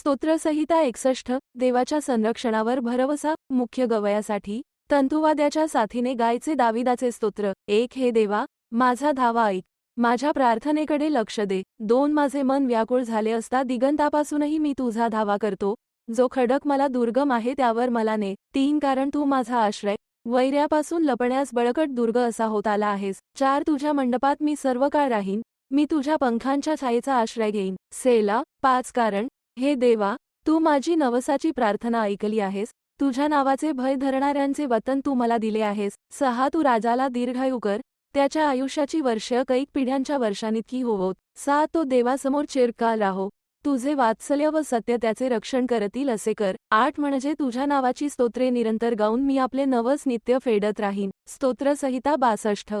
स्तोत्रसंहिता एकसष्ट देवाच्या संरक्षणावर भरवसा मुख्य गवयासाठी तंतुवाद्याच्या साथीने गायचे दाविदाचे स्तोत्र एक हे देवा माझा धावा ऐक माझ्या प्रार्थनेकडे लक्ष दे दोन माझे मन व्याकुळ झाले असता दिगंतापासूनही मी तुझा धावा करतो जो खडक मला दुर्गम आहे त्यावर मला ने तीन कारण तू माझा आश्रय वैर्यापासून लपण्यास बळकट दुर्ग असा होत आला आहेस चार तुझ्या मंडपात मी सर्व काळ राहीन मी तुझ्या पंखांच्या छायेचा आश्रय घेईन सेला पाच कारण हे देवा तू माझी नवसाची प्रार्थना ऐकली आहेस तुझ्या नावाचे भय धरणाऱ्यांचे वतन तू मला दिले आहेस सहा तू राजाला दीर्घायू कर त्याच्या आयुष्याची वर्ष कैक पिढ्यांच्या वर्षांइतकी होवोत सा तो देवासमोर चिरकाल राहो तुझे वात्सल्य व सत्य त्याचे रक्षण करतील असे कर आठ म्हणजे तुझ्या नावाची स्तोत्रे निरंतर गाऊन मी आपले नवस नित्य फेडत राहीन स्तोत्रसहिता बासष्ट.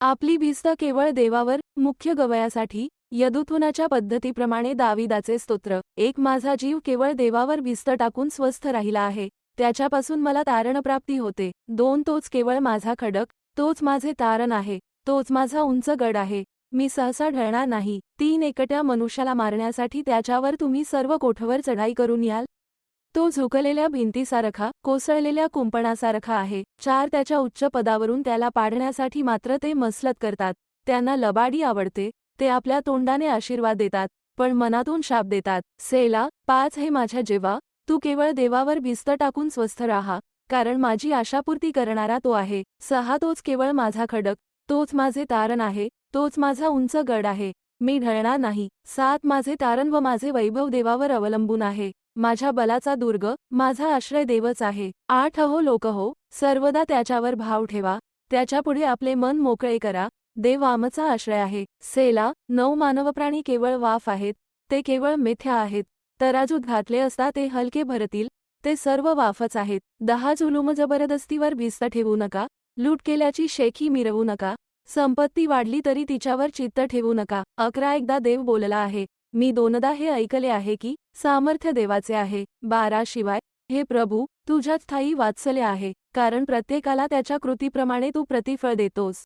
आपली भिस्त केवळ देवावर मुख्य गवयासाठी यदुथुनाच्या पद्धतीप्रमाणे दाविदाचे स्तोत्र एक माझा जीव केवळ देवावर भिस्त टाकून स्वस्थ राहिला आहे त्याच्यापासून मला तारणप्राप्ती होते. दोन तोच केवळ माझा खडक तोच माझे तारण आहे तोच माझा उंच गड आहे. मी सहसा ढळणार नाही. तीन एकट्या मनुष्याला मारण्यासाठी त्याच्यावर तुम्ही सर्व कोठवर चढाई करून याल? तो झुकलेल्या भिंतीसारखा कोसळलेल्या कुंपणासारखा आहे. चार त्याच्या उच्च पदावरून त्याला पाडण्यासाठी मात्र ते मसलत करतात. त्यांना लबाडी आवडते. ते आपल्या तोंडाने आशीर्वाद देतात पण मनातून शाप देतात. सेला पाच हे माझ्या जेव्हा तू केवळ देवावर भिस्त टाकून स्वस्थ राहा कारण माझी आशापूर्ती करणारा तो आहे. सहा तोच केवळ माझा खडक तोच माझे तारण आहे तोच माझा उंच गड आहे. मी ढळणार नाही. सात माझे तारण व माझे वैभव देवावर अवलंबून आहे. माझ्या बलाचा दुर्ग माझा आश्रय देवच आहे. आठ हो लोक हो सर्वदा त्याच्यावर भाव ठेवा. त्याच्यापुढे आपले मन मोकळे करा. देव आमचा आश्रय आहे. सेला नऊ मानवप्राणी केवळ वाफ आहेत ते केवळ मिथ्या आहेत. तराजूत घातले असता ते हलके भरतील ते सर्व वाफच आहेत. दहा झुलूम जबरदस्तीवर भिस्त ठेवू नका लूट केल्याची शेखी मिरवू नका संपत्ती वाढली तरी तिच्यावर चित्त ठेवू नका. अकरा एकदा देव बोलला आहे मी दोनदा हे ऐकले आहे की सामर्थ्य देवाचे आहे. बारा शिवाय हे प्रभू तुझ्यात स्थायी वात्सल्य आहे कारण प्रत्येकाला त्याच्या कृतीप्रमाणे तू प्रतिफळ देतोस.